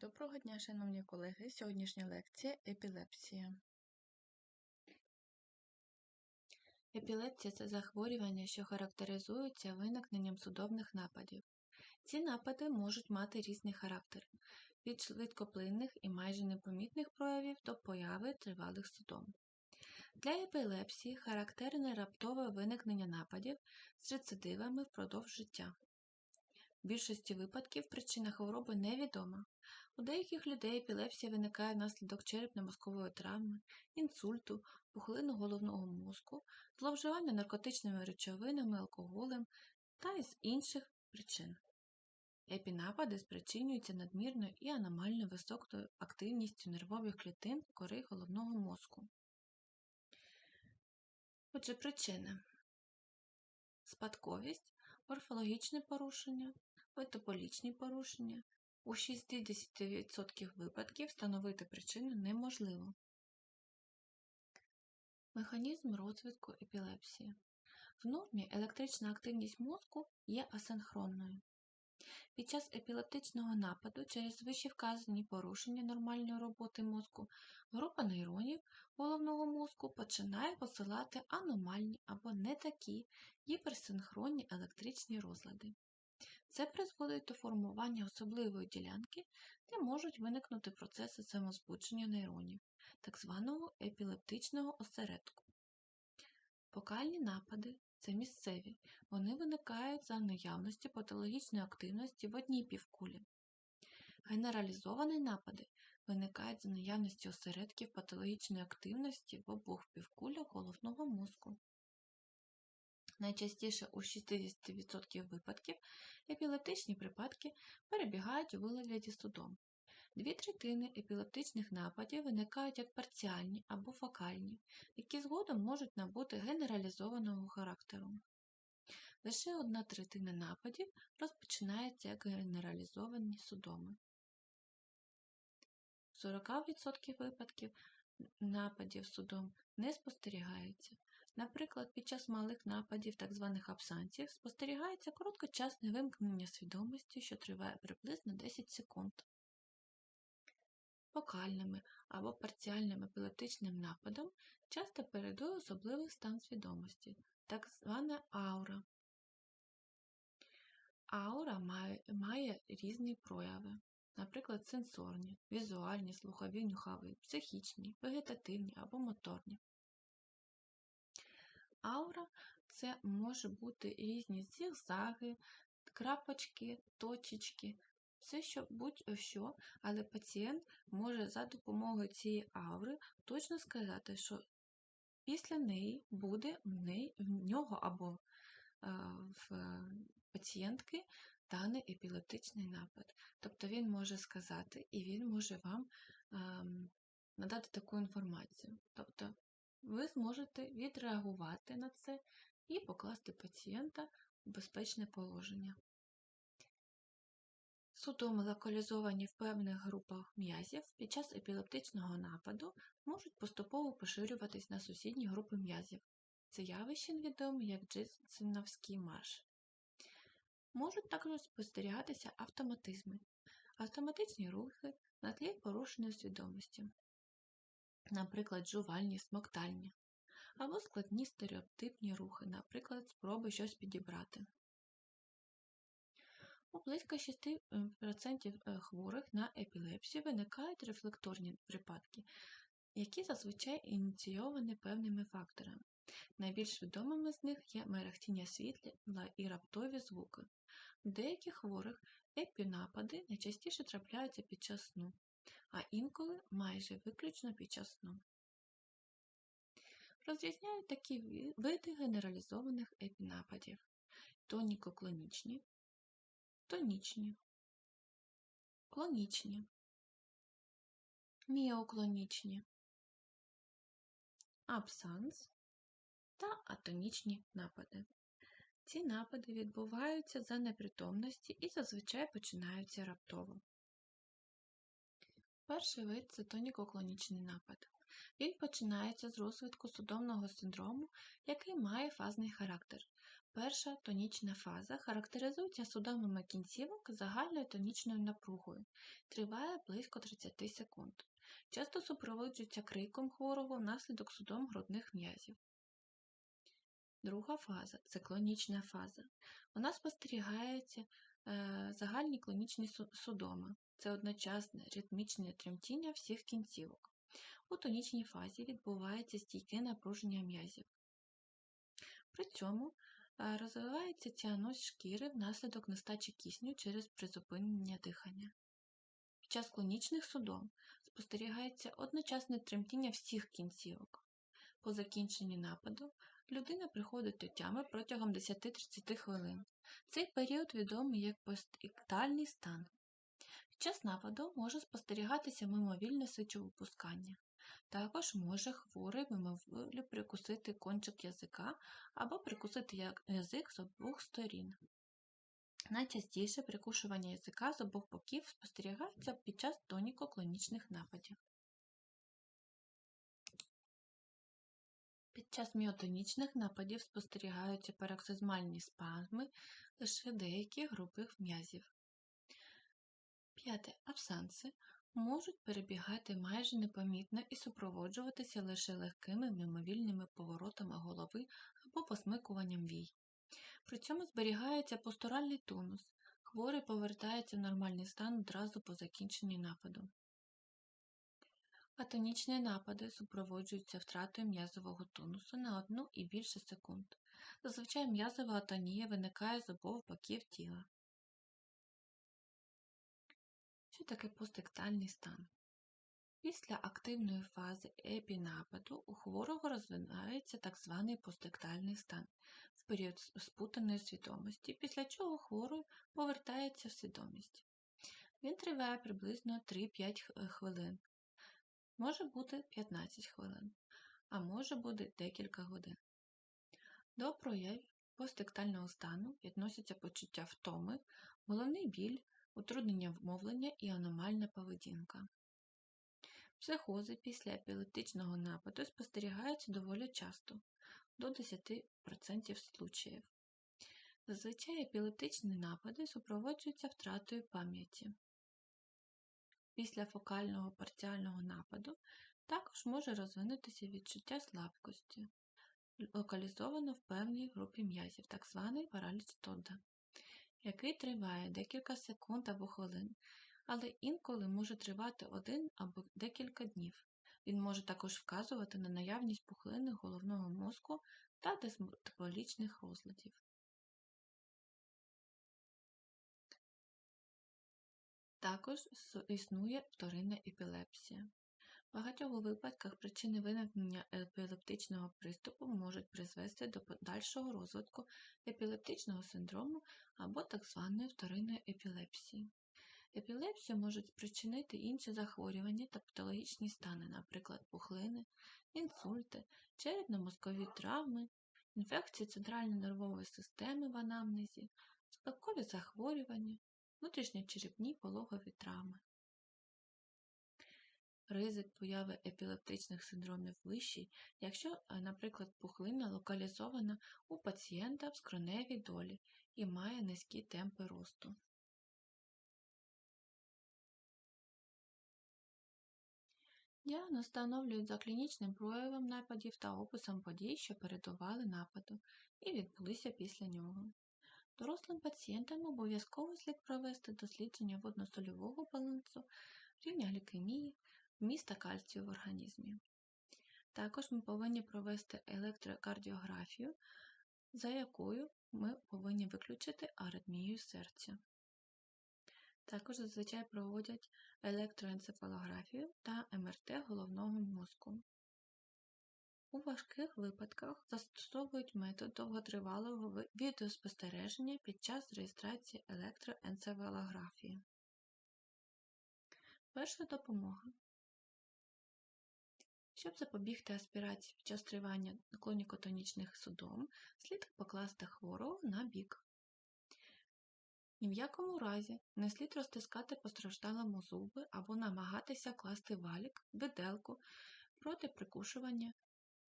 Доброго дня, шановні колеги! Сьогоднішня лекція епілепсія. Епілепсія це захворювання, що характеризується виникненням судомних нападів. Ці напади можуть мати різний характер від швидкоплинних і майже непомітних проявів до появи тривалих судом. Для епілепсії характерне раптове виникнення нападів з рецидивами впродовж життя. В більшості випадків причина хвороби невідома. У деяких людей епілепсія виникає внаслідок черепно-мозкової травми, інсульту, пухлину головного мозку, зловживання наркотичними речовинами, алкоголем та із інших причин. Епінапади спричинюються надмірною і аномально високою активністю нервових клітин кори головного мозку. Отже, причини спадковість, морфологічне порушення, метаболічні порушення. У 60% випадків встановити причину неможливо. Механізм розвитку епілепсії. В нормі електрична активність мозку є асинхронною. Під час епілептичного нападу через вищевказані порушення нормальної роботи мозку група нейронів головного мозку починає посилати аномальні або не такі гіперсинхронні електричні розлади. Це призводить до формування особливої ділянки, де можуть виникнути процеси самозбудження нейронів, так званого епілептичного осередку. Фокальні напади це місцеві, вони виникають за наявності патологічної активності в одній півкулі. Генералізовані напади виникають за наявності осередків патологічної активності в обох півкулях головного мозку. Найчастіше у 60% випадків епілептичні припадки перебігають у вигляді судом. Дві третини епілептичних нападів виникають як парціальні або фокальні, які згодом можуть набути генералізованого характеру. Лише одна третина нападів розпочинається як генералізовані судоми. В 40% випадків нападів судом не спостерігається. Наприклад, під час малих нападів так званих абсанців спостерігається короткочасне вимкнення свідомості, що триває приблизно 10 секунд. Фокальними або парціальним епілептичним нападом часто передує особливий стан свідомості, так звана аура. Аура має, має різні прояви, наприклад, сенсорні, візуальні, слухові, нюхові, психічні, вегетативні або моторні. Аура це може бути різні зігзаги, крапочки, точечки, все що будь-що, але пацієнт може за допомогою цієї аури точно сказати, що після неї буде в, неї, в нього або в пацієнтки даний епілептичний напад. Тобто він може сказати і він може вам надати таку інформацію. Тобто ви зможете відреагувати на це і покласти пацієнта у безпечне положення. Судоми, локалізовані в певних групах м'язів під час епілептичного нападу можуть поступово поширюватись на сусідні групи м'язів. Це явище відоме як Джейсоновський марш. Можуть також спостерігатися автоматизми, автоматичні рухи на тлі порушеної свідомості наприклад, жувальні, смоктальні, або складні стереотипні рухи, наприклад, спроби щось підібрати. У близько 6% е, хворих на епілепсію виникають рефлекторні припадки, які зазвичай ініційовані певними факторами. Найбільш відомими з них є мерехтіння світла і раптові звуки. У деяких хворих епінапади найчастіше трапляються під час сну, а інколи майже виключно під час сну. Розрізняють такі види генералізованих епінападів тонікоклонічні, тонічні, клонічні, міоклонічні, абсанс та атонічні напади. Ці напади відбуваються за непритомності і зазвичай починаються раптово. Перший вид це тонікоклонічний напад. Він починається з розвитку судомного синдрому, який має фазний характер. Перша тонічна фаза характеризується судомими кінцівок загальною тонічною напругою, триває близько 30 секунд. Часто супроводжується криком хворого внаслідок судом грудних м'язів. Друга фаза це клонічна фаза. Вона спостерігається е, загальні клонічні судоми. Це одночасне ритмічне тремтіння всіх кінцівок. У тонічній фазі відбувається стійке напруження м'язів. При цьому е, розвивається ціаноз шкіри внаслідок нестачі кисню через призупинення дихання. Під час клонічних судом спостерігається одночасне тремтіння всіх кінцівок. По закінченні нападу людина приходить до тями протягом 10-30 хвилин. Цей період відомий як постіктальний стан. Під час нападу може спостерігатися мимовільне сечовипускання. Також може хворий мимоволі прикусити кончик язика або прикусити язик з обох сторін. Найчастіше прикушування язика з обох боків спостерігається під час тоніко-клонічних нападів. Під час міотонічних нападів спостерігаються пароксизмальні спазми лише деяких грубих м'язів. П'яте. Абсанси можуть перебігати майже непомітно і супроводжуватися лише легкими мимовільними поворотами голови або посмикуванням вій. При цьому зберігається постуральний тонус, хворий повертається в нормальний стан одразу по закінченні нападу. Атонічні напади супроводжуються втратою м'язового тонусу на одну і більше секунд. Зазвичай м'язова атонія виникає з обох боків тіла. Що таке постектальний стан? Після активної фази епінападу у хворого розвивається так званий постектальний стан в період спутаної свідомості, після чого хворий повертається в свідомість. Він триває приблизно 3-5 хвилин, може бути 15 хвилин, а може бути декілька годин. До проявів постектального стану відносяться почуття втоми, головний біль, утруднення вмовлення і аномальна поведінка. Психози після епілептичного нападу спостерігаються доволі часто до 10% случаїв. Зазвичай епілептичні напади супроводжуються втратою пам'яті. Після фокального парціального нападу також може розвинутися відчуття слабкості, локалізовано в певній групі м'язів, так званий параліч Тодда який триває декілька секунд або хвилин, але інколи може тривати один або декілька днів. Він може також вказувати на наявність пухлини головного мозку та дисметаболічних розладів. Також існує вторинна епілепсія. В багатьох випадках причини виникнення епілептичного приступу можуть призвести до подальшого розвитку епілептичного синдрому або так званої вторинної епілепсії. Епілепсію можуть спричинити інші захворювання та патологічні стани, наприклад, пухлини, інсульти, черепно-мозкові травми, інфекції центральної нервової системи в анамнезі, спадкові захворювання, внутрішньочерепні пологові травми. Ризик появи епілептичних синдромів вищий, якщо, е, наприклад, пухлина локалізована у пацієнта в скроневій долі і має низькі темпи росту. Діагноз встановлюють за клінічним проявом нападів та описом подій, що передували нападу і відбулися після нього. Дорослим пацієнтам обов'язково слід провести дослідження водно-сольового балансу, рівня глікемії, вміста кальцію в організмі. Також ми повинні провести електрокардіографію, за якою ми повинні виключити аритмію серця. Також зазвичай проводять електроенцефалографію та МРТ головного мозку. У важких випадках застосовують метод довготривалого відеоспостереження під час реєстрації електроенцефалографії. Перша допомога. Щоб запобігти аспірації під час тривання клонікотонічних судом, слід покласти хворого на бік. Ні в якому разі не слід розтискати постраждалому зуби або намагатися класти валік, виделку проти прикушування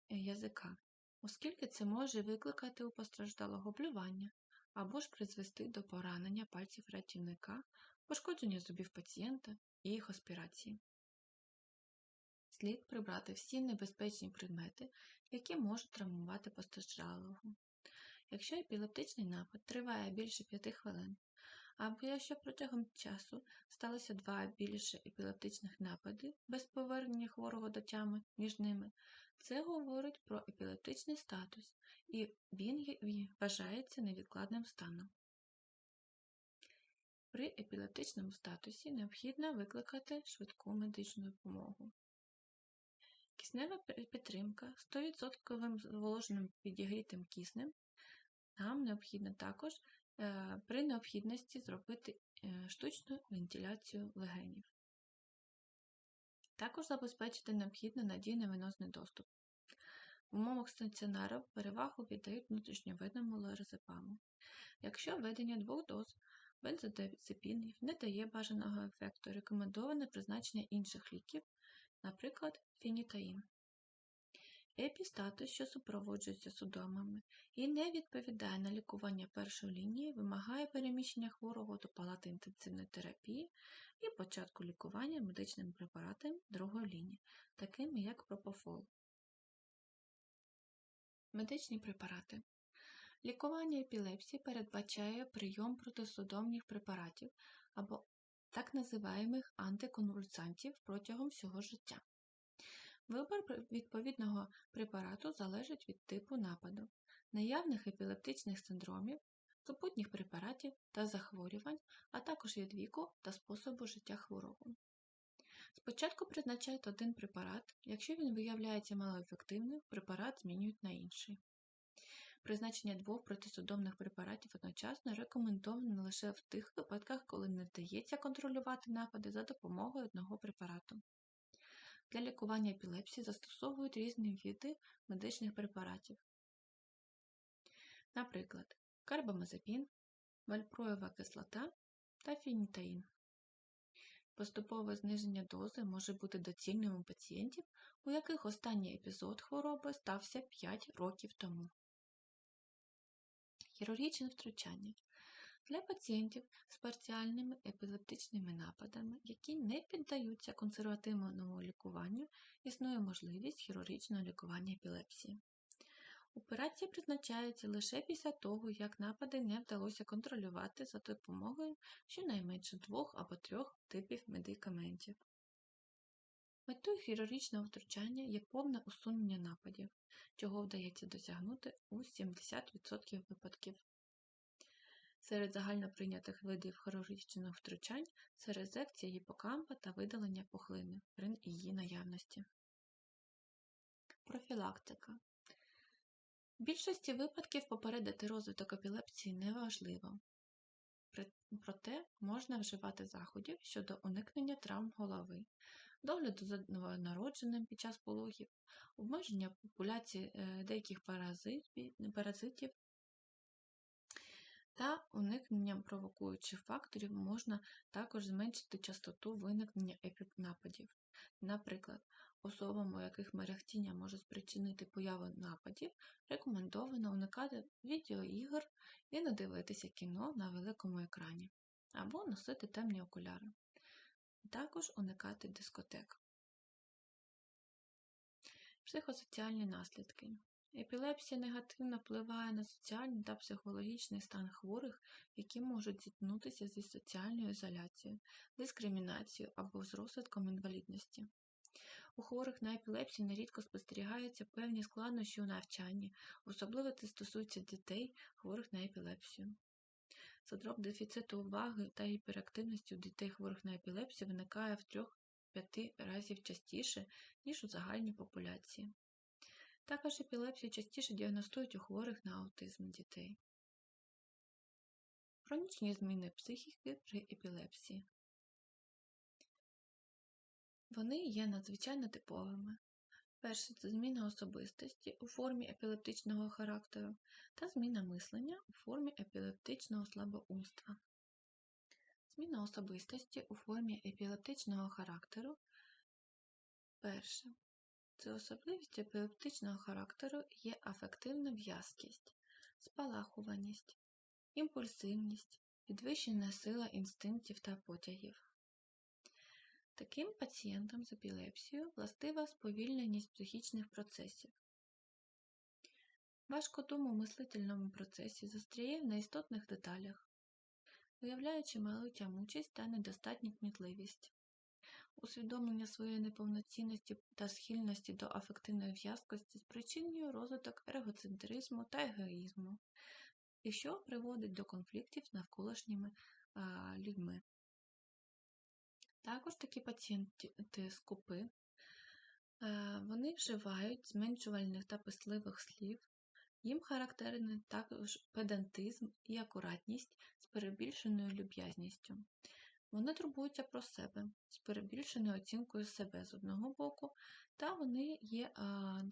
язика. оскільки це може викликати у постраждалого блювання або ж призвести до поранення пальців рятівника, пошкодження зубів пацієнта і їх аспірації. Слід прибрати всі небезпечні предмети, які можуть травмувати постраждалого. Якщо епілептичний напад триває більше 5 хвилин, або якщо протягом часу сталося два більше епілептичних напади без повернення хворого до тями між ними, це говорить про епілептичний статус, і він вважається невідкладним станом. При епілептичному статусі необхідно викликати швидку медичну допомогу. Киснева підтримка 100% зволоженим підігрітим киснем нам необхідно також е, при необхідності зробити е, штучну вентиляцію легенів. Також забезпечити необхідний надійний венозний доступ. В умовах стаціонару перевагу віддають внутрішньовидному лоразепаму. Якщо введення двох доз бензодиазепінів не дає бажаного ефекту, рекомендоване призначення інших ліків, наприклад, фінітаїн. Епістатус, що супроводжується судомами і не відповідає на лікування першої лінії, вимагає переміщення хворого до палати інтенсивної терапії і початку лікування медичним препаратом другої лінії, такими як пропофол. Медичні препарати. Лікування епілепсії передбачає прийом протисудомних препаратів або так називаємих антиконвульсантів протягом всього життя. Вибір відповідного препарату залежить від типу нападу, наявних епілептичних синдромів, супутніх препаратів та захворювань, а також від віку та способу життя хворого. Спочатку призначають один препарат, якщо він виявляється малоефективним, препарат змінюють на інший. Призначення двох протисудомних препаратів одночасно рекомендовано лише в тих випадках, коли не вдається контролювати напади за допомогою одного препарату. Для лікування епілепсії застосовують різні види медичних препаратів. Наприклад, карбамазепін, вальпроєва кислота та фінітаїн. Поступове зниження дози може бути доцільним у пацієнтів, у яких останній епізод хвороби стався 5 років тому. Хірургічне втручання для пацієнтів з парціальними епілептичними нападами, які не піддаються консервативному лікуванню, існує можливість хірургічного лікування епілепсії. Операція призначається лише після того, як напади не вдалося контролювати за допомогою щонайменше двох або трьох типів медикаментів. Метою хірургічного втручання є повне усунення нападів, чого вдається досягнути у 70% випадків. Серед загальноприйнятих видів хірургічних втручань це резекція гіпокампа та видалення пухлини при її наявності. Профілактика. В більшості випадків попередити розвиток епілепсії неважливо, проте можна вживати заходів щодо уникнення травм голови, догляду за новонародженим під час пологів, обмеження популяції е, деяких паразитів та уникненням провокуючих факторів можна також зменшити частоту виникнення епінападів. Наприклад, особам, у яких мерехтіння може спричинити появу нападів, рекомендовано уникати відеоігор і не дивитися кіно на великому екрані, або носити темні окуляри, також уникати дискотек. Психосоціальні наслідки. Епілепсія негативно впливає на соціальний та психологічний стан хворих, які можуть зіткнутися зі соціальною ізоляцією, дискримінацією або з розвитком інвалідності. У хворих на епілепсію нерідко спостерігаються певні складнощі у навчанні, особливо це стосується дітей, хворих на епілепсію. Синдром дефіциту уваги та гіперактивності у дітей хворих на епілепсію виникає в 3-5 разів частіше, ніж у загальній популяції. Також епілепсію частіше діагностують у хворих на аутизм дітей. Хронічні зміни психіки при епілепсії. Вони є надзвичайно типовими. Перше це зміна особистості у формі епілептичного характеру та зміна мислення у формі епілептичного слабоумства. Зміна особистості у формі епілептичного характеру. Перше Це особливість епілептичного характеру є афективна в'язкість, спалахуваність, імпульсивність, підвищена сила інстинктів та потягів. Таким пацієнтам з епілепсією властива сповільненість психічних процесів. Важкодум у мислительному процесі застряє в неістотних деталях, виявляє чималу тямучість та недостатню кмітливість. Усвідомлення своєї неповноцінності та схильності до афективної в'язкості спричинює розвиток егоцентризму та егоїзму, і що приводить до конфліктів з навколишніми а, людьми. Також такі пацієнти скупи, е, вони вживають зменшувальних та писливих слів, їм характерний також педантизм і акуратність з перебільшеною люб'язністю. Вони турбуються про себе з перебільшеною оцінкою себе з одного боку, та вони є а,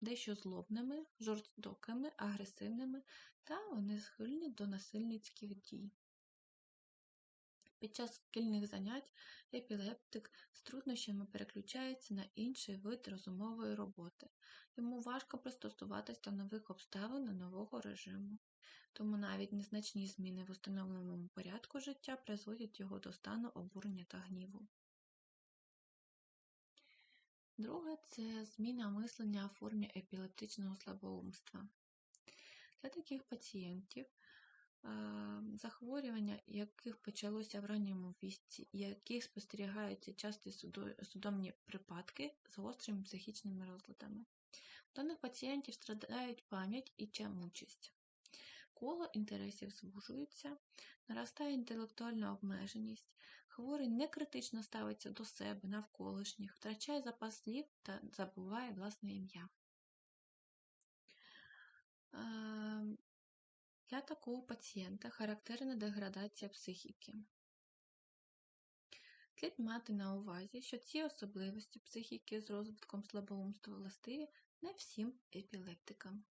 дещо злобними, жорстокими, агресивними, та вони схильні до насильницьких дій. Під час шкільних занять епілептик з труднощами переключається на інший вид розумової роботи. Йому важко пристосуватись до нових обставин і нового режиму. Тому навіть незначні зміни в установленому порядку життя призводять його до стану обурення та гніву. Друге це зміна мислення у формі епілептичного слабоумства. Для таких пацієнтів захворювання, яких почалося в ранньому віці, яких спостерігаються часті судомні припадки з гострими психічними розладами. Даних пацієнтів страдають пам'ять і тямучість. Коло інтересів звужується, наростає інтелектуальна обмеженість, хворий некритично ставиться до себе, навколишніх, втрачає запас слів та забуває власне ім'я. Для такого пацієнта характерна деградація психіки. Слід мати на увазі, що ці особливості психіки з розвитком слабоумства властиві не всім епілептикам.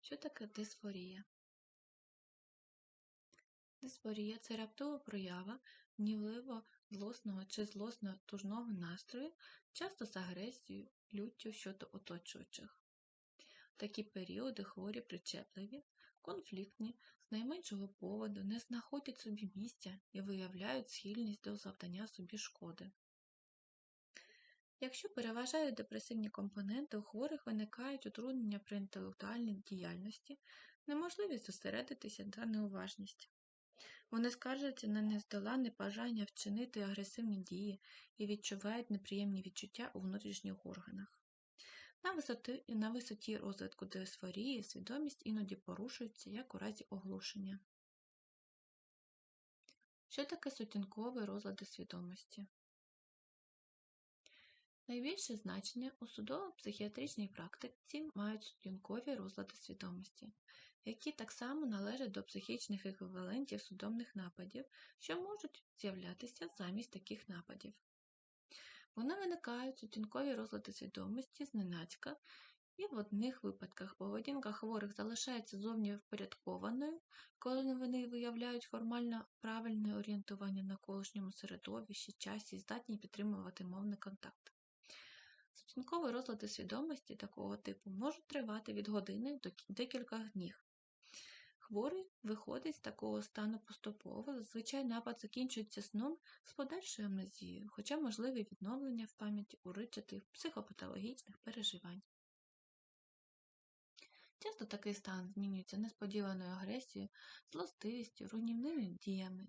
Що таке дисфорія? Дисфорія це раптова проява гнівливо злосного чи злосно тужного настрою, часто з агресією, люттю щодо оточуючих такі періоди хворі причепливі, конфліктні, з найменшого поводу не знаходять собі місця і виявляють схильність до завдання собі шкоди. Якщо переважають депресивні компоненти, у хворих виникають утруднення при інтелектуальній діяльності, неможливість зосередитися та неуважність. Вони скаржаться на нездоланне бажання вчинити агресивні дії і відчувають неприємні відчуття у внутрішніх органах. На висоті, на висоті розвитку дисфорії свідомість іноді порушується, як у разі оглушення. Що таке сутінковий розлади свідомості? Найбільше значення у судово-психіатричній практиці мають сутінкові розлади свідомості, які так само належать до психічних еквівалентів судомних нападів, що можуть з'являтися замість таких нападів. Вони виникають сутінкові розлади свідомості зненацька, і в одних випадках поведінка хворих залишається зовні впорядкованою, коли вони виявляють формально правильне орієнтування на колишньому середовищі, часі і здатні підтримувати мовний контакт. Сутінкові розлади свідомості такого типу можуть тривати від години до декілька днів, Хворий виходить з такого стану поступово, зазвичай напад закінчується сном з подальшою амнезією, хоча можливе відновлення в пам'яті у ричатих психопатологічних переживань. Часто такий стан змінюється несподіваною агресією, злостивістю, руйнівними діями.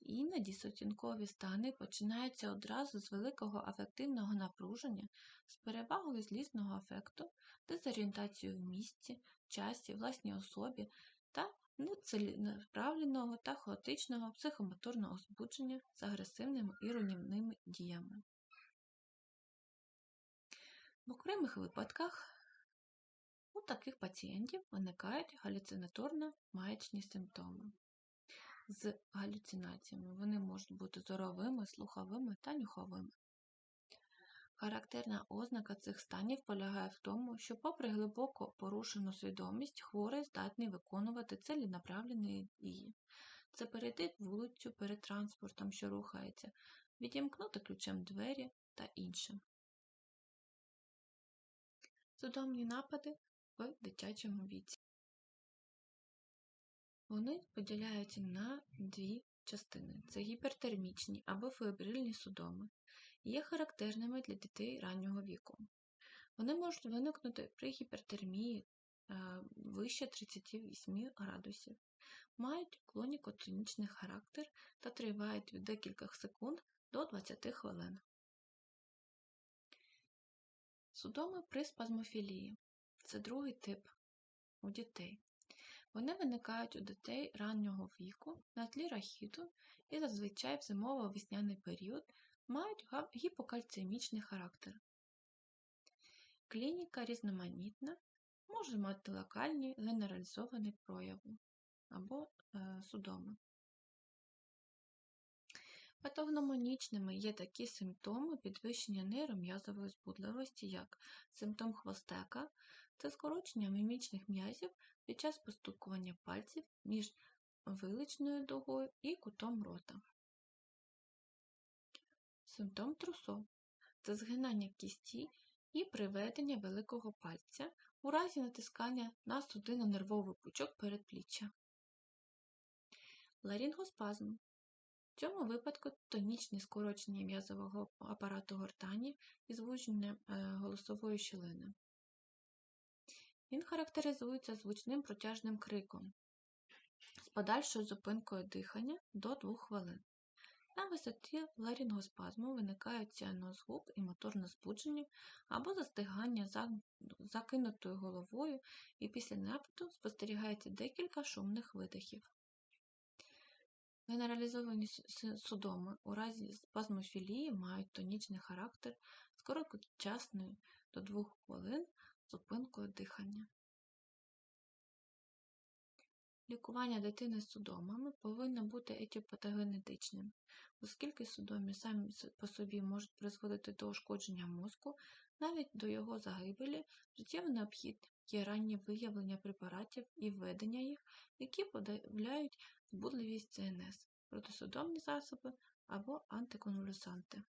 Іноді сутінкові стани починаються одразу з великого афективного напруження, з перевагою злісного афекту, дезорієнтацією в місці, часі, власній особі та нецеленаправленого та хаотичного психомоторного збудження з агресивними і руйнівними діями. В окремих випадках у таких пацієнтів виникають галюцинаторно маячні симптоми. З галюцинаціями вони можуть бути зоровими, слуховими та нюховими. Характерна ознака цих станів полягає в тому, що, попри глибоко порушену свідомість, хворий здатний виконувати ціленаправлені дії. Це перейти вулицю перед транспортом, що рухається, відімкнути ключем двері та інше. Судомні напади в дитячому віці. Вони поділяються на дві частини: це гіпертермічні або фебрильні судоми, є характерними для дітей раннього віку. Вони можуть виникнути при гіпертермії е, вище 38 градусів, мають клонікотонічний характер та тривають від декілька секунд до 20 хвилин. Судоми при спазмофілії це другий тип у дітей. Вони виникають у дітей раннього віку на тлі рахіту і зазвичай в зимово-весняний період мають гіпокальцемічний характер. Клініка різноманітна, може мати локальні генералізовані прояви або е, судоми. Патогномонічними є такі симптоми підвищення нейром'язової збудливості, як симптом хвостека це скорочення мімічних м'язів під час постукування пальців між виличною дугою і кутом рота. Симптом трусо це згинання кісті і приведення великого пальця у разі натискання на судинно-нервовий пучок передпліччя. Ларінгоспазм. В цьому випадку тонічне скорочення м'язового апарату гортані і звуження е, голосової щілини. Він характеризується звучним протяжним криком з подальшою зупинкою дихання до 2 хвилин. На висоті ларінгоспазму виникають ціаноз губ і моторне збудження або застигання за закинутою головою, і після нападу спостерігається декілька шумних видихів. Генералізовані судоми у разі спазмофілії мають тонічний характер з короткочасною до 2 хвилин зупинкою дихання. Лікування дитини з судомами повинно бути етіопатогенетичним, оскільки судомі самі по собі можуть призводити до ушкодження мозку, навіть до його загибелі, життєво необхідне є раннє виявлення препаратів і введення їх, які подавляють збудливість ЦНС, протисудомні засоби або антиконвульсанти.